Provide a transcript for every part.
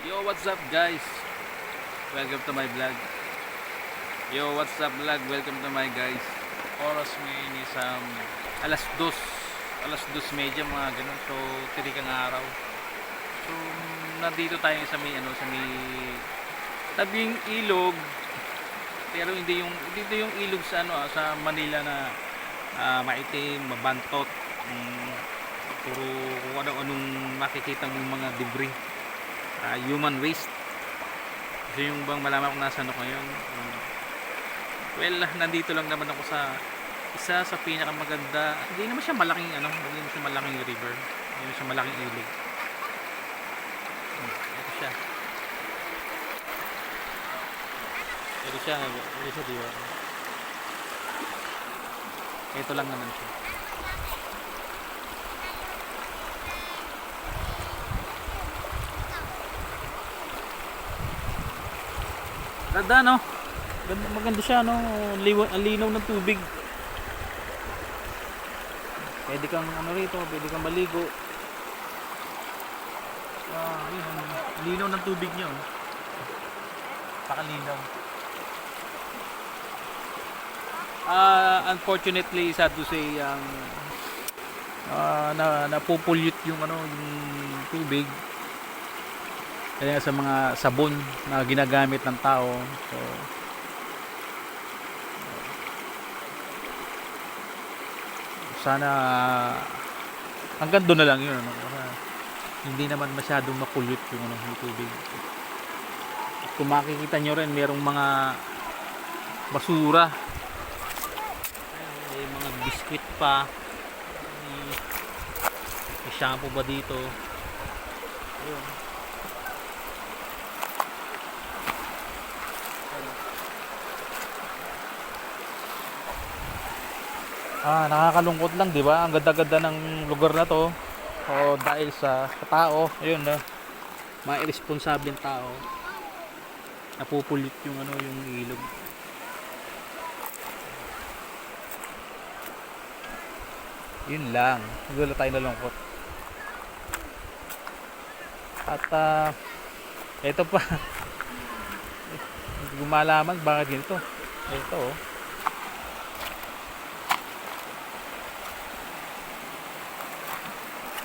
Yo, what's up guys? Welcome to my vlog. Yo, what's up vlog? Welcome to my guys. Oras ngayon is um, alas dos. Alas dos medya mga ganun. So, tirikang araw. So, nandito tayo sa may ano, sa may tabing ilog. Pero hindi yung dito yung ilog sa ano ah, sa Manila na ah, maitim, mabantot. Mm, puro kung ano-anong makikita mong mga debris ah, human waste. So yung bang malaman kung nasa ano yun um, well nandito lang naman ako sa isa sa pinakamaganda. Hindi naman siya malaking ano hindi naman siya malaking river. Hindi naman siya malaking ilog. Hmm, ito siya. Ito siya ito siya diba ito lang naman siya Ganda no? Ganda, maganda siya no? Liwa, linaw ng tubig. Pwede kang ano rito, pwede kang maligo. Ah, yun, linaw ng tubig niya. Oh. Pakalinaw. Ah, unfortunately, sad to say, ang ah, na napupulyut yung ano, yung tubig kaya sa mga sabon na ginagamit ng tao so sana hanggang doon na lang yun ano? Hindi naman masyadong makulit yung, ano, tubig. At kung makikita nyo rin merong mga basura. May mga biskwit pa. May, shampoo ba dito? Ayun Ah, nakakalungkot lang, 'di ba? Ang ganda-ganda ng lugar na 'to. O dahil sa tao, ayun na. Mga irresponsableng tao. Napupulit yung ano, yung ilog. Yun lang. Nagulo tayo nalungkot. At ah, ito pa. Hindi ko malaman bakit ganito. Ito oh.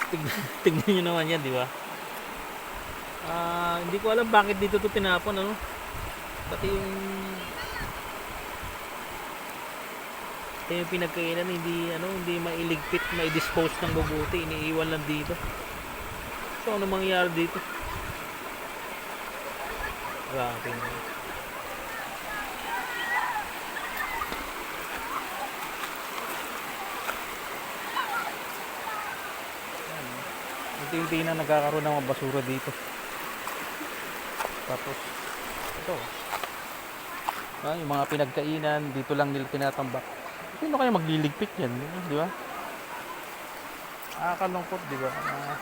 Tignan, tignan nyo naman yan, di ba? Ah, hindi ko alam bakit dito to tinapon, ano? Pati yung pati yung pinagkainan hindi ano hindi mailigpit, mai-dispose ng mabuti, iniiwan lang dito. So ano mangyayari dito? Grabe na. Unti-unti na nagkakaroon ng mga basura dito. Tapos, ito. Ah, yung mga pinagkainan, dito lang nila tinatambak. Sino kaya magliligpit yan? Di ba? Nakakalungkot, di ba? Ah,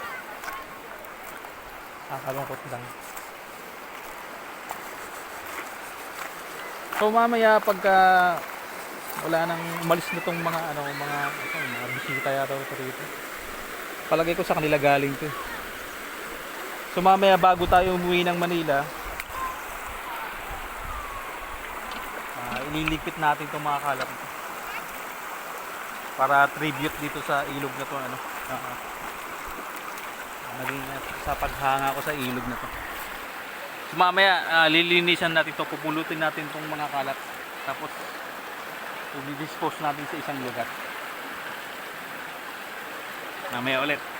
Nakakalungkot lang. So mamaya pagka wala nang umalis na tong mga ano mga ito, mga bisita yata ito rito palagay ko sa kanila galing to. eh. So mamaya bago tayo umuwi ng Manila, ah, ililigpit natin itong mga kalat ito. Para tribute dito sa ilog na to ano. ah, naging ah, sa paghanga ko sa ilog na to. So mamaya ah, lilinisan natin to, pupulutin natin itong mga kalat. Tapos i-dispose natin sa isang lugar. Mamaya ulit.